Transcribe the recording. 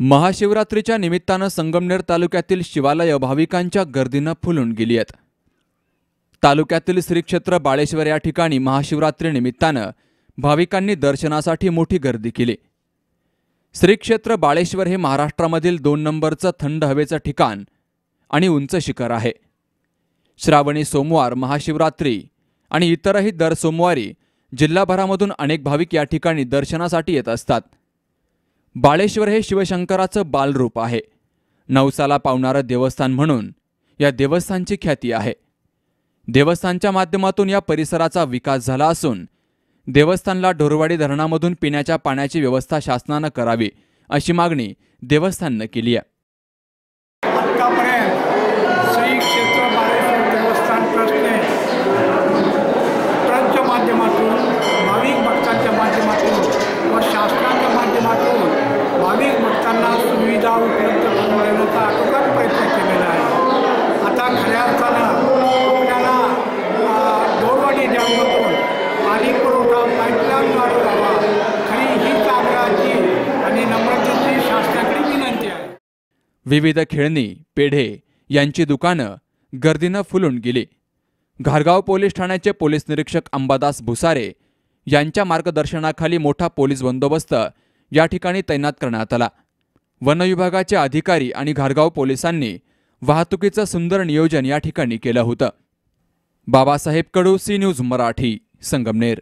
महाशिवरात्रीच्या निमित्तानं संगमनेर तालुक्यातील शिवालय भाविकांच्या गर्दीनं फुलून गेली आहेत. तालुक्यातील श्रीक्षेत्र बाळेश्वर या ठिकाणी महाशिवरात्री निमित्तानं भाविकांनी दर्शनासाठी मोठी गर्दी केली. श्रीक्षेत्र बाळेश्वर हे महाराष्ट्रामधील दोन नंबरचं थंड हवेचं ठिकाण आणि उंच शिखर आहे. श्रावणी सोमवार महाशिवरात्री आणि इतरही दर सोमवारी जिल्हाभरामधून अनेक भाविक या ठिकाणी दर्शनासाठी येत असतात. बाळेश्वर हे शिवशंकराचं बालरूप आहे. नवसाला पावणारं देवस्थान म्हणून या देवस्थानची ख्याती आहे. देवस्थानच्या माध्यमातून या परिसराचा विकास झाला असून देवस्थानला ढोरवाडी धरणामधून पिण्याच्या पाण्याची व्यवस्था शासनानं करावी अशी मागणी देवस्थाननं केली आहे. श्री क्षेत्र देवस्थान ट्रस्टने सुविधा उपलब्ध प्रयत्न केलेला आहे. आता खऱ्या अर्थानं आपल्याला डॅममधून पाणी पुरवठा खरी आणि नम्रतेची शासनाकडे विनंती आहे. विविध खेळणी पेढे यांची दुकानं गर्दीनं फुलून गेली. घारगाव पोलीस ठाण्याचे पोलीस निरीक्षक अंबादास भुसारे यांच्या मार्गदर्शनाखाली मोठा पोलीस बंदोबस्त या ठिकाणी तैनात करण्यात आला. वनविभागाचे अधिकारी आणि घारगाव पोलिसांनी वाहतुकीचं सुंदर नियोजन या ठिकाणी केलं होतं. Babasaheb Kadu C news Marathi Sangamner.